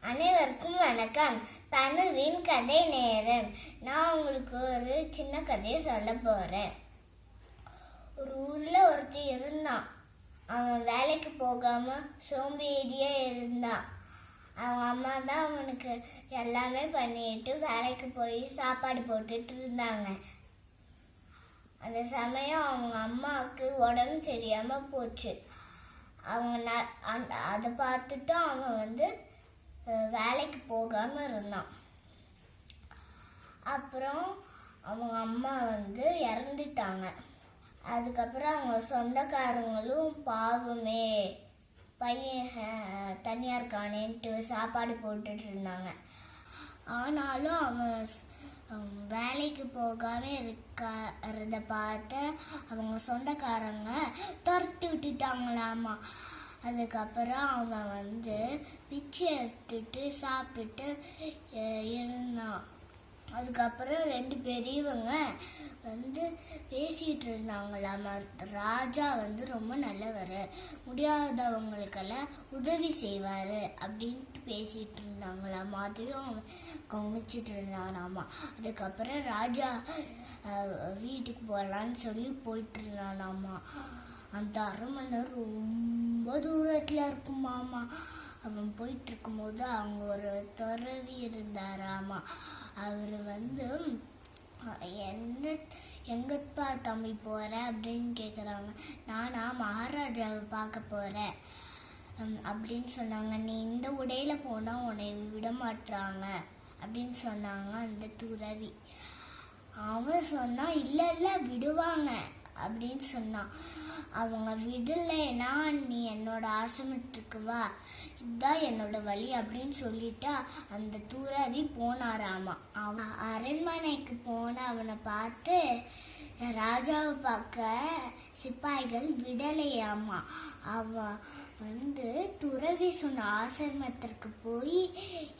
அனைவருக்கும் வணக்கம். தனுவின் கதை நேரம். நான் உங்களுக்கு ஒரு சின்ன கதையை சொல்ல போறேன். ஒரு ஊர்ல ஒருத்தர் இருந்தான் அவன் வேலைக்கு போகாம சோம்பேறியா இருந்தான் அவங்க அம்மா தான் அவனுக்கு எல்லாமே பண்ணிட்டு வேலைக்கு போய் சாப்பாடு போட்டுட்டு இருந்தாங்க. அந்த சமயம் அவங்க அம்மாவுக்கு உடம்பு சரியாம போச்சு. அவங்க ந- அதை பார்த்துட்டு அவன் வந்து வேலைக்கு போகாம இருந்தான். அப்புறம் அவங்க அம்மா வந்து இறந்துட்டாங்க. அதுக்கப்புறம் அவங்க சொந்தக்காரங்களும் பாவமே பையன் அஹ், தனியா இருக்கானேன்ட்டு சாப்பாடு போட்டுட்டு இருந்தாங்க. ஆனாலும் அவன் அவன் வேலைக்கு போகாம இருக்கிறத பார்த்து அவங்க சொந்தக்காரங்க துரத்தி விட்டுட்டாங்களாமா. அதுக்கப்புறம் அவன் வந்து பிச்சை எடுத்துட்டு சாப்பிட்டு இருந்தான். அதுக்கப்புறம் ரெண்டு பெரியவங்க வந்து பேசிகிட்டு இருந்தாங்களாம்? ராஜா வந்து ரொம்ப நல்லவர். முடியாதவங்களுக்கெல்லாம் உதவி செய்வார் அப்படின்ட்டு பேசிகிட்டு இருந்தாங்களாம்? அதையும் அவன் கவனிச்சிட்டு இருந்தானாமா? அதுக்கப்புறம் ராஜா வீட்டுக்கு போகலான்னு சொல்லி போயிட்டு இருந்தானாமா? அந்த அரண்மனை ரொம்ப தூரத்துல இருக்குமாமா அவன் போயிட்டு இருக்கும்போது அவங்க ஒரு துறவி இருந்தாராமா அவர் வந்து என்ன எங்கப்பா தம்பி போகிற அப்படின்னு கேட்குறாங்க நானா மகாராஜாவை பார்க்க போகிறேன் அப்படின்னு சொன்னாங்க. நீ இந்த உடையில போனால் உன்னை விட மாட்டாங்க அப்படின்னு சொன்னாங்க அந்த துறவி. அவன் சொன்னால் இல்லை இல்லை விடுவாங்க. அப்படின்னு சொன்னான். அவங்க விடலைன்னா நீ என்னோட ஆசிரமத்துக்கு வா. இதுதான் என்னோட வழி அப்படின்னு சொல்லிட்டு அந்த துறவி போனாராமா. அவன் அரண்மனைக்கு போன அவனை பார்த்து ராஜாவை பார்க்க சிப்பாய்கள் விடலையாமா? அவன் வந்து துறவி சொன்ன ஆசிரமத்திற்கு போய்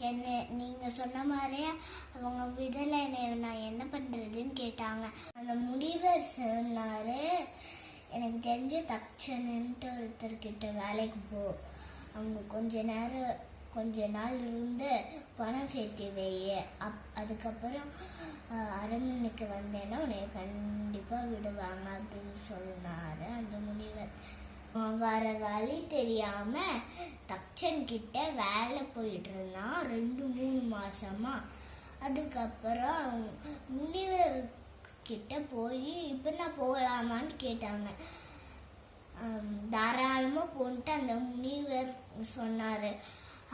என்ன நீங்க சொன்ன மாதிரியே அவங்க விடலை நான் என்ன பண்றதுன்னு கேட்டாங்க. முனிவர் சொன்னார். எனக்கு தெரிஞ்ச தக்ஷன்ட்டு ஒருத்தர்கிட்ட வேலைக்கு போ. அவங்க கொஞ்ச நேரம் கொஞ்ச நாள் இருந்து பணம் சேர்த்து வைய. அப் அதுக்கப்புறம் அரண்மனைக்கு வந்தேன்னா உன்னை கண்டிப்பாக விடுவாங்க அப்படின்னு சொன்னார் அந்த முனிவர். வர வழி தெரியாம தக்ஷன் கிட்ட வேலை போயிட்டு இருந்தான் ரெண்டு மூணு மாசமா. அதுக்கப்புறம் முனிவர் கிட்ட போய் இப்போ நான் போகலாமான்னு கேட்டாங்க. தாராளமாக போன்ட்டு அந்த முனிவர் சொன்னார்.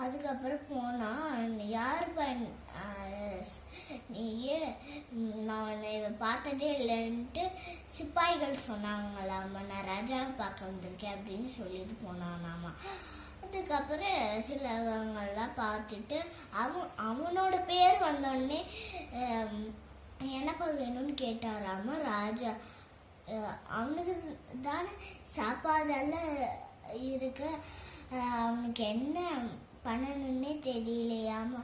அதுக்கப்புறம் போனால் யார் பண் நீயே நான் உன்னை பார்த்ததே இல்லைன்ட்டு சிப்பாய்கள் சொன்னாங்களாமா நான் ராஜாவை பார்க்க வந்திருக்கேன் அப்படின்னு சொல்லிட்டு போனானாமா அதுக்கப்புறம் சிலவங்கள்லாம் பார்த்துட்டு அவன் அவனோட பேர் வந்தோடனே சாப்பாடு வேணும்னு கேட்டாராமா ராஜா. அவனுக்கு தானே சாப்பாடெல்லாம் இருக்கு? அவனுக்கு என்ன பண்ணணும்னே தெரியலையாமா.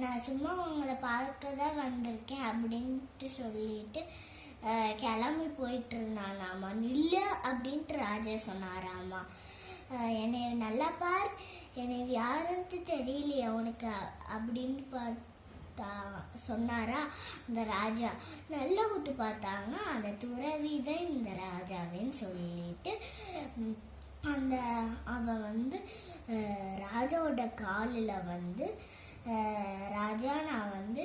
நான் சும்மா உங்களை பார்க்க தான் வந்திருக்கேன் அப்படின்ட்டு சொல்லிட்டு அஹ் கிளம்பி போயிட்டு இருந்தானாமா நில்லு அப்படின்ட்டு ராஜா சொன்னாராமா. என்னை நல்லா பார். என்னை யாருன்ட்டு தெரியலையா உனக்கு அப்படின்னு பார்த்து சொன்னாரா? அந்த ராஜா நல்ல ஊத்து பார்த்தாங்க. அந்த துறவி தான் இந்த ராஜாவேன்னு சொல்லிட்டு அந்த அவன் வந்து ராஜாவோட காலில் வந்து ராஜா நான் வந்து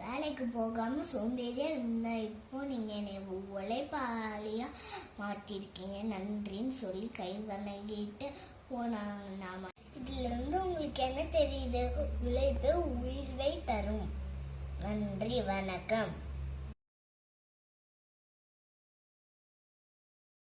வேலைக்கு போகாமல் சோம்பேறியா இருந்தேன் இப்போ நீங்கள் என்னை உழைப்பாளியாக மாட்டிருக்கீங்க நன்றின்னு சொல்லி கை வணங்கிட்டு போனாங்க. நாம இதுல இருந்து உங்களுக்கு என்ன தெரியுது? உழைப்பு உயிர்வை தரும். நன்றி வணக்கம்.